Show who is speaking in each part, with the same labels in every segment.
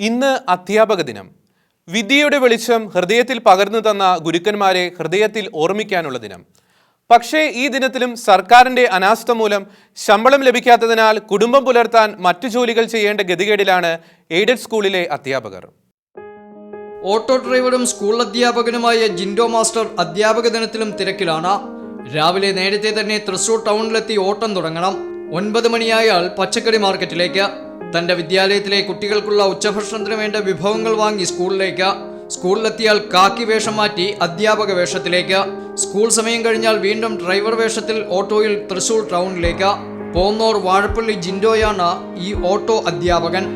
Speaker 1: ഇന്ന് അധ്യാപക ദിനം. വിദ്യയുടെ വെളിച്ചം ഹൃദയത്തിൽ പകർന്നു തന്ന ഗുരുക്കന്മാരെ ഹൃദയത്തിൽ ഓർമ്മിക്കാനുള്ള ദിനം. പക്ഷേ ഈ ദിനത്തിലും സർക്കാരിന്റെ അനാസ്ഥ മൂലം ശമ്പളം ലഭിക്കാത്തതിനാൽ കുടുംബം പുലർത്താൻ മറ്റു ജോലികൾ ചെയ്യേണ്ട ഗതികേടിലാണ് എയ്ഡഡ് സ്കൂളിലെ അധ്യാപകർ.
Speaker 2: ഓട്ടോ ഡ്രൈവറും സ്കൂൾ അധ്യാപകനുമായ ജിൻഡോ മാസ്റ്റർ അധ്യാപക ദിനത്തിലും തിരക്കിലാണ്. രാവിലെ നേരത്തെ തന്നെ തൃശൂർ ടൗണിലെത്തി ഓട്ടം തുടങ്ങണം. ഒൻപത് മണിയായാൽ പച്ചക്കറി മാർക്കറ്റിലേക്ക്. തന്റെ വിദ്യാലയത്തിലെ കുട്ടികൾക്കുള്ള ഉച്ചഭക്ഷണത്തിന് വേണ്ട വിഭവങ്ങൾ വാങ്ങി സ്കൂളിലേക്ക്. സ്കൂളിലെത്തിയാൽ കാക്കി വേഷം മാറ്റി അധ്യാപക വേഷത്തിലേക്ക്. സ്കൂൾ സമയം കഴിഞ്ഞാൽ വീണ്ടും ഡ്രൈവർ വേഷത്തിൽ ഓട്ടോയിൽ തൃശൂർ ടൗണിലേക്ക്. പോന്നോർ വാഴപ്പള്ളി ജിൻഡോയാണ് ഈ ഓട്ടോ അധ്യാപകൻ.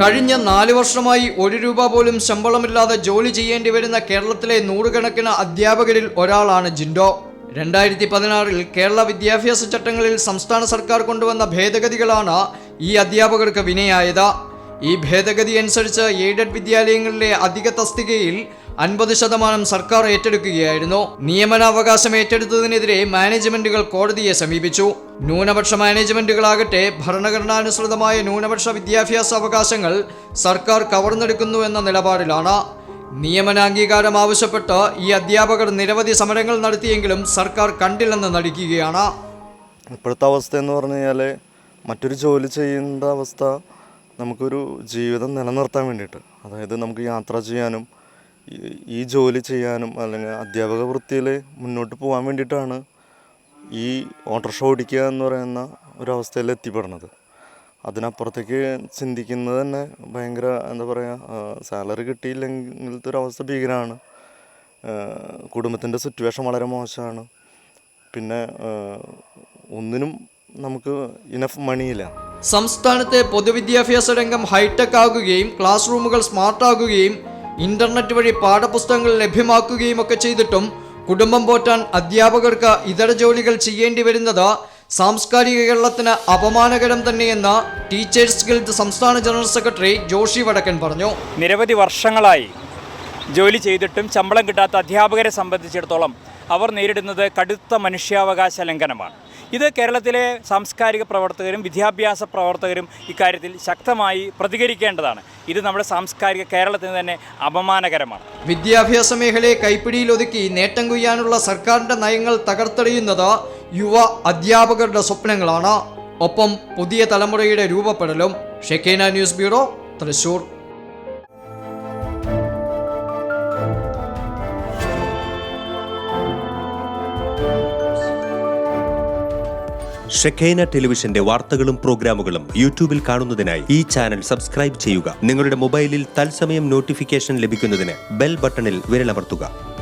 Speaker 2: കഴിഞ്ഞ നാല് വർഷമായി ഒരു രൂപ പോലും ശമ്പളമില്ലാതെ ജോലി ചെയ്യേണ്ടി വരുന്ന കേരളത്തിലെ നൂറുകണക്കിന് അധ്യാപകരിൽ ഒരാളാണ് ജിൻഡോ. രണ്ടായിരത്തി പതിനാറിൽ കേരള വിദ്യാഭ്യാസ ചട്ടങ്ങളിൽ സംസ്ഥാന സർക്കാർ കൊണ്ടുവന്ന ഭേദഗതികളാണ് ഈ അധ്യാപകർക്ക് വിനയായത്. ഈ ഭേദഗതി അനുസരിച്ച് എയ്ഡഡ് വിദ്യാലയങ്ങളിലെ അധിക തസ്തികയിൽ അൻപത് ശതമാനം സർക്കാർ ഏറ്റെടുക്കുകയായിരുന്നു. നിയമനാവകാശം ഏറ്റെടുത്തതിനെതിരെ മാനേജ്മെന്റുകൾ കോടതിയെ സമീപിച്ചു. ന്യൂനപക്ഷ മാനേജ്മെന്റുകളാകട്ടെ ഭരണഘടനാനുസൃതമായ ന്യൂനപക്ഷ വിദ്യാഭ്യാസ അവകാശങ്ങൾ സർക്കാർ കവർന്നെടുക്കുന്നു എന്ന നിലപാടിലാണ്. നിയമനാംഗീകാരം ആവശ്യപ്പെട്ട് ഈ അധ്യാപകർ നിരവധി സമരങ്ങൾ നടത്തിയെങ്കിലും സർക്കാർ കണ്ടില്ലെന്ന് നടിക്കുകയാണ്.
Speaker 3: ഇപ്പോഴത്തെ അവസ്ഥ എന്ന് പറഞ്ഞു കഴിഞ്ഞാൽ മറ്റൊരു ജോലി ചെയ്യേണ്ട അവസ്ഥ നമുക്കൊരു ജീവിതം നിലനിർത്താൻ വേണ്ടിയിട്ട്. അതായത് നമുക്ക് യാത്ര ചെയ്യാനും ഈ- ജോലി ചെയ്യാനും അല്ലെങ്കിൽ അധ്യാപക വൃത്തിയിൽ മുന്നോട്ട് പോകാൻ വേണ്ടിയിട്ടാണ് ഈ ഓട്ടോറിക്ഷ ഓടിക്കുക എന്ന് പറയുന്ന ഒരവസ്ഥയിൽ എത്തിപ്പെടുന്നത് അതിനപ്പുറത്തേക്ക് ചിന്തിക്കുന്നത് തന്നെ ഭയങ്കര എന്താ പറയുക സാലറി കിട്ടിയില്ലെങ്കിലത്തെ ഒരു അവസ്ഥ ഭീകരമാണ് കുടുംബത്തിന്റെ സിറ്റുവേഷൻ വളരെ മോശമാണ്. പിന്നെ ഒന്നിനും നമുക്ക് ഇനഫ് മണിയില്ല
Speaker 2: സംസ്ഥാനത്തെ പൊതുവിദ്യാഭ്യാസ രംഗം ഹൈടെക് ആകുകയും ക്ലാസ് റൂമുകൾ സ്മാർട്ട് ആകുകയും ഇന്റർനെറ്റ് വഴി പാഠപുസ്തകങ്ങൾ ലഭ്യമാക്കുകയും ഒക്കെ ചെയ്തിട്ടും കുടുംബം പോറ്റാൻ അധ്യാപകർക്ക് ഇതര ജോലികൾ ചെയ്യേണ്ടി വരുന്നത് സാംസ്കാരിക കേരളത്തിന് അപമാനകരം തന്നെയെന്ന് ടീച്ചേഴ്സ് ഗിൽഡ് സംസ്ഥാന ജനറൽ സെക്രട്ടറി ജോഷി വടക്കൻ പറഞ്ഞു.
Speaker 4: നിരവധി വർഷങ്ങളായി ജോലി ചെയ്തിട്ടും ശമ്പളം കിട്ടാത്ത അധ്യാപകരെ സംബന്ധിച്ചിടത്തോളം അവർ നേരിടുന്നത് കടുത്ത മനുഷ്യാവകാശ ലംഘനമാണ്. ഇത് കേരളത്തിലെ സാംസ്കാരിക പ്രവർത്തകരും വിദ്യാഭ്യാസ പ്രവർത്തകരും ഇക്കാര്യത്തിൽ ശക്തമായി പ്രതികരിക്കേണ്ടതാണ്. ഇത് നമ്മുടെ സാംസ്കാരിക കേരളത്തിന് തന്നെ അപമാനകരമാണ്.
Speaker 2: വിദ്യാഭ്യാസ മേഖലയെ കൈപ്പിടിയിലൊതുക്കി നേട്ടം കൊയ്യാനുള്ള സർക്കാരിന്റെ നയങ്ങൾ തകർത്തെറിയുന്നത് യുവ അധ്യാപകരുടെ സ്വപ്നങ്ങളാണ്. ഒപ്പം പുതിയ തലമുറയുടെ രൂപപ്പെടലും. Shekinah news bureau Thrissur.
Speaker 5: Shekinah ടെലിവിഷന്റെ വാർത്തകളും പ്രോഗ്രാമുകളും യൂട്യൂബിൽ കാണുന്നതിനായി ഈ ചാനൽ സബ്സ്ക്രൈബ് ചെയ്യുക. നിങ്ങളുടെ മൊബൈലിൽ തത്സമയം നോട്ടിഫിക്കേഷൻ ലഭിക്കുന്നതിന് ബെൽ ബട്ടണിൽ വിരലമർത്തുക.